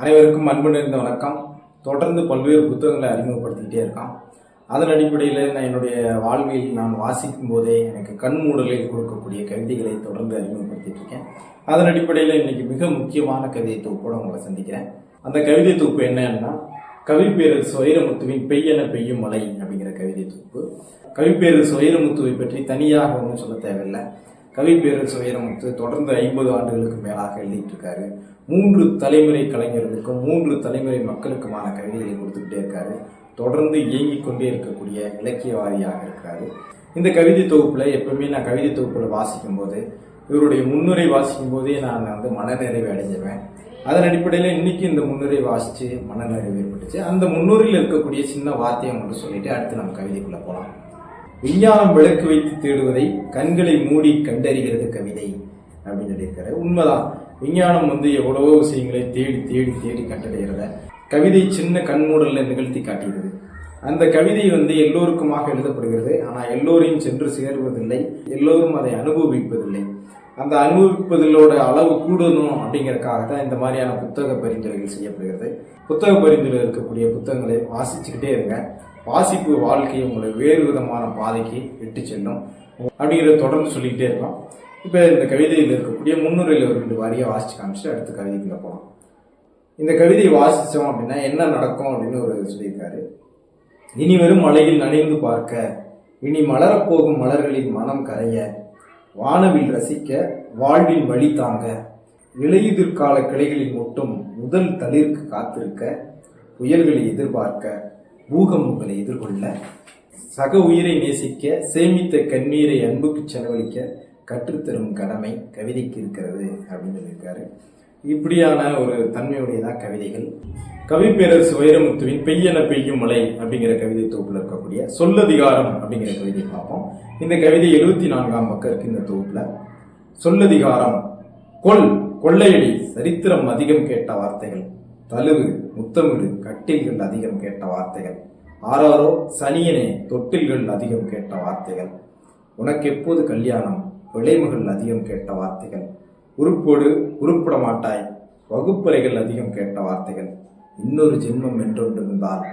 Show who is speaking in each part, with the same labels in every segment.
Speaker 1: அனைவருக்கும் அன்பு நிறைந்த வணக்கம். தொடர்ந்து பல்வேறு புத்தகங்களை அறிமுகப்படுத்திக்கிட்டே இருக்கான் அதன் அடிப்படையில் நான் என்னுடைய வாழ்வில் நான் வாசிக்கும் போதே எனக்கு கண் மூடலில் கொடுக்கக்கூடிய கவிதைகளை தொடர்ந்து அறிமுகப்படுத்திட்டு இருக்கேன். அதன் அடிப்படையில் இன்றைக்கி மிக முக்கியமான கவிதை தொகுப்போடு உங்களை சந்திக்கிறேன். அந்த கவிதை தொகுப்பு என்னன்னா கவிப்பேரர் சுயரமுத்துவின் பெய்யென பெய்யும் மலை அப்படிங்கிற கவிதை தொகுப்பு. கவிப்பேரர் சுயரமுத்துவை பற்றி தனியாக ஒன்றும் சொல்ல தேவையில்லை. கவிப்பேரர் வைரமுத்து தொடர்ந்து ஐம்பது ஆண்டுகளுக்கு மேலாக எழுதிட்டுருக்காரு. மூன்று தலைமுறை கலைஞர்களுக்கும் மூன்று தலைமுறை மக்களுக்குமான கவிதைகளை கொடுத்துக்கிட்டே இருக்காரு. தொடர்ந்து இயங்கிக் கொண்டே இருக்கக்கூடிய இலக்கியவாதியாக இருக்கிறாரு. இந்த கவிதை தொகுப்பில் எப்பவுமே நான் கவிதை தொகுப்பில் வாசிக்கும் போது இவருடைய முன்னுரை வாசிக்கும் போதே நான் வந்து மனநிறைவு அடைஞ்சிருவேன் அதன் அடிப்படையில் இன்னைக்கு இந்த முன்னுரை வாசித்து மனநிறைவு ஏற்பட்டுச்சு. அந்த முன்னுரையில் இருக்கக்கூடிய சின்ன வார்த்தையை மட்டும் சொல்லிட்டு அடுத்து நம்ம கவிதைக்குள்ளே போகலாம் விஞ்ஞானம் விளக்கு வைத்து தேடுவதை கண்களை மூடி கண்டறிகிறது கவிதை அப்படின்னு சொல்லியிருக்காரு. உண்மைதான். விஞ்ஞானம் வந்து எவ்வளவோ விஷயங்களை தேடி தேடி தேடி கண்டறிகிறத கவிதை சின்ன கண்மூடலில் நிகழ்த்தி காட்டுகிறது அந்த கவிதை வந்து எல்லோருக்குமாக எழுதப்படுகிறது. ஆனால் எல்லோரையும் சென்று சேருவதில்லை. எல்லோரும் அதை அனுபவிப்பதில்லை. அந்த அனுபவிப்பதிலோட அளவு கூடணும் அப்படிங்கிறதுக்காக தான் இந்த மாதிரியான புத்தக பரிந்துரைகள் செய்யப்படுகிறது. புத்தக பரிந்துரை இருக்கக்கூடிய புத்தகங்களை வாசிச்சுக்கிட்டே இருங்க. வாசிப்பு வாழ்க்கையை உங்களை வேறு விதமான பாதைக்கு இட்டு செல்லும். அப்படிங்கிறத தொடர்ந்து சொல்லிக்கிட்டே இருக்கோம் இப்போ இந்த கவிதையில் இருக்கக்கூடிய முன்னுரையில் ஒரு ரெண்டு வாரியை வாசிச்சு காமிச்சிட்டு அடுத்த கவிதைக்குள்ளே போகலாம் இந்த கவிதையை வாசித்தோம் அப்படின்னா என்ன நடக்கும் அப்படின்னு ஒரு சொல்லியிருக்காரு. இனி வரும் மலையில் நனைந்து பார்க்க இனி மலரப்போகும் மலர்களின் மனம் கரைய வானவில் ரசிக்க வாழ்வில் வழி தாங்க இலையுதிர்கால கிளைகளில் மட்டும் முதல் தளிர்க்கு காத்திருக்க புயல்களை எதிர்பார்க்க பூகம்பங்களை எதிர்கொள்ள சக உயிரை நேசிக்க சேமித்த கண்ணீரை அன்புக்கு செலவழிக்க கற்றுத்தரும் கடமை கவிதைக்கு இருக்கிறது அப்படின்னு சொல்லியிருக்காரு. இப்படியான ஒரு தன்மையுடையதான் கவிதைகள். கவிப்பேரர் வைரமுத்துவின் பெய்யென பெய்யும் மலை அப்படிங்கிற கவிதை தொகுப்பில் இருக்கக்கூடிய சொல்லதிகாரம் அப்படிங்கிற கவிதை பார்ப்போம். இந்த கவிதை எழுபத்தி நான்காம் பக்கம் இருக்கு இந்த தொகுப்பில் சொல்லதிகாரம் கொல் கொள்ளையடி சரித்திரம் அதிகம் கேட்ட வார்த்தைகள். தழுவு முத்தமிடு கட்டில்கள் அதிகம் கேட்ட வார்த்தைகள். ஆறாரோ சனியனே தொட்டில்கள் அதிகம் கேட்ட வார்த்தைகள். உனக்கு எப்போது கல்யாணம்? விளைவுகள் அதிகம் கேட்ட வார்த்தைகள். உருப்போடு உருப்பிட மாட்டாய். வகுப்பறைகள் அதிகம் கேட்ட வார்த்தைகள். இன்னொரு ஜென்மம் என்றொன்றிருந்தால்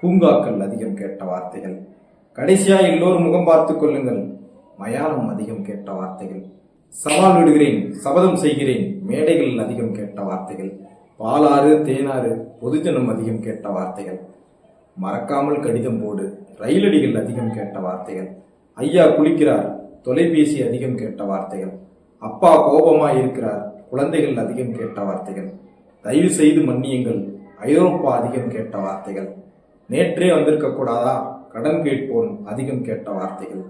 Speaker 1: பூங்காக்கள் அதிகம் கேட்ட வார்த்தைகள். கடைசியாக எல்லோரும் முகம் பார்த்து கொள்ளுங்கள். மயானம் அதிகம் கேட்ட வார்த்தைகள். சவால் விடுகிறேன் சபதம் செய்கிறேன். மேடைகள் அதிகம் கேட்ட வார்த்தைகள். பாலாறு தேனாறு பொதுஜனம் அதிகம் கேட்ட வார்த்தைகள். மறக்காமல் கடிதம் போடு. ரயிலடிகள் அதிகம் கேட்ட வார்த்தைகள். ஐயா குளிக்கிறார் தொலைபேசி அதிகம் கேட்ட வார்த்தைகள். அப்பா கோபமா இருக்கிறார் குழந்தைகள் அதிகம் கேட்ட வார்த்தைகள். தயவு செய்து மன்னியுங்கள் ஐரோப்பா அதிகம் கேட்ட வார்த்தைகள். நேற்றே வந்திருக்க கூடாதா? கடன் கேட்போன் அதிகம் கேட்ட வார்த்தைகள்.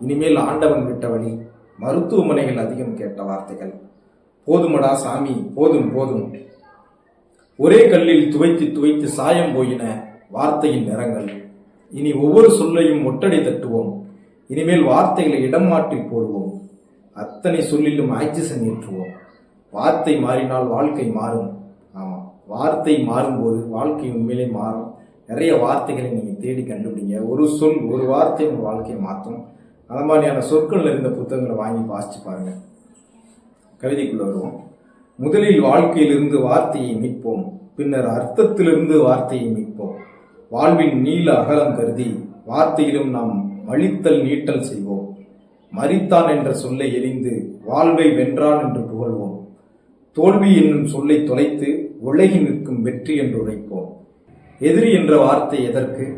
Speaker 1: இனிமேல் ஆண்டவன் விட்ட வழி மருத்துவமனைகள் அதிகம் கேட்ட வார்த்தைகள். போதுமடா சாமி போதும் போதும். ஒரே கல்லில் துவைத்து துவைத்து சாயம் போயின வார்த்தையின் நிறங்கள். இனி ஒவ்வொரு சொல்லையும் ஒட்டடை தட்டுவோம். இனிமேல் வார்த்தைகளை இடம் மாற்றி போடுவோம். அத்தனை சொல்லிலும் ஆக்சிஜன் ஏற்றுவோம். வார்த்தை மாறினால் வாழ்க்கை மாறும். ஆமாம் வார்த்தை மாறும்போது வாழ்க்கை உண்மையிலே மாறும். நிறைய வார்த்தைகளை நீங்கள் தேடி கண்டுபிடிங்க. ஒரு சொல் ஒரு வார்த்தை உங்கள் வாழ்க்கையை மாற்றும். அந்த மாதிரியான சொற்கள் இருந்த புத்தகங்களை வாங்கி வாசிச்சு பாருங்கள் கவிதைக்குள்ளே வருவோம். முதலில் வாழ்க்கையிலிருந்து வார்த்தையை மீட்போம் பின்னர் அர்த்தத்திலிருந்து வார்த்தையை மீட்போம். வாழ்வின் நீள அகலம் கருதி வார்த்தையிலும் நாம் மழித்தல் நீட்டல் செய்வோம். மறித்தான் என்ற சொல்லை எரிந்து வாழ்வை வென்றான் என்று புகழ்வோம். தோல்வி என்னும் சொல்லை தொலைத்து உலகி நிற்கும் வெற்றி என்று உழைப்போம் எதிரி என்ற வார்த்தை எதற்கு?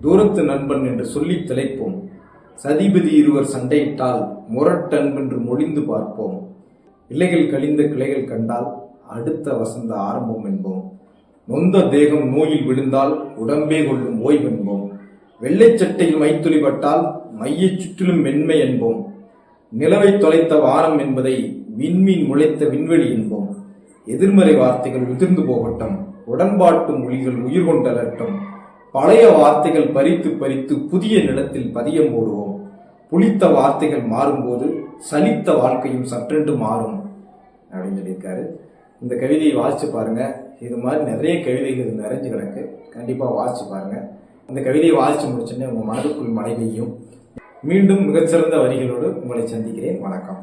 Speaker 1: தூரத்து நண்பன் என்று சொல்லி திளைப்போம். சதிபதி இருவர் சண்டையிட்டால் முரட்டன்பென்று மொழிந்து பார்ப்போம். இலைகள் கழிந்த கிளைகள் கண்டால் அடுத்த வசந்த ஆரம்பம் என்போம். நொந்த தேகம் நோயில் விழுந்தால் உடம்பே கொள்ளும் ஓய்வென்போம் வெள்ளைச்சட்டையில் சட்டையில் மைத்துளிப்பட்டால் மையச் சுற்றிலும் மென்மை என்போம். நிலவை தொலைத்த வானம் என்பதை விண்மீன் முளைத்த விண்வெளி என்போம். எதிர்மறை வார்த்தைகள் உதிர்ந்து போகட்டும் உடன்பாட்டு மொழிகள் உயிர் கொண்டலட்டும். பழைய வார்த்தைகள் பறித்து பறித்து புதிய நிலத்தில் பதியம் போடுவோம். புளித்த வார்த்தைகள் மாறும்போது சலித்த வாழ்க்கையும் சற்றென்று மாறும் அப்படின்னு சொல்லியிருக்காரு. இந்த கவிதையை வாசித்து பாருங்கள் இது மாதிரி நிறைய கவிதைகள் நிறைஞ்சு கிடக்கு. கண்டிப்பாக வாசித்து பாருங்கள் இந்த கவிதையை வாசித்து முடிச்சோன்னே உங்கள் மனதுக்குள் மழை பெய்யும் மீண்டும் மிகச்சிறந்த வரிகளோடு உங்களை சந்திக்கிறேன். வணக்கம்.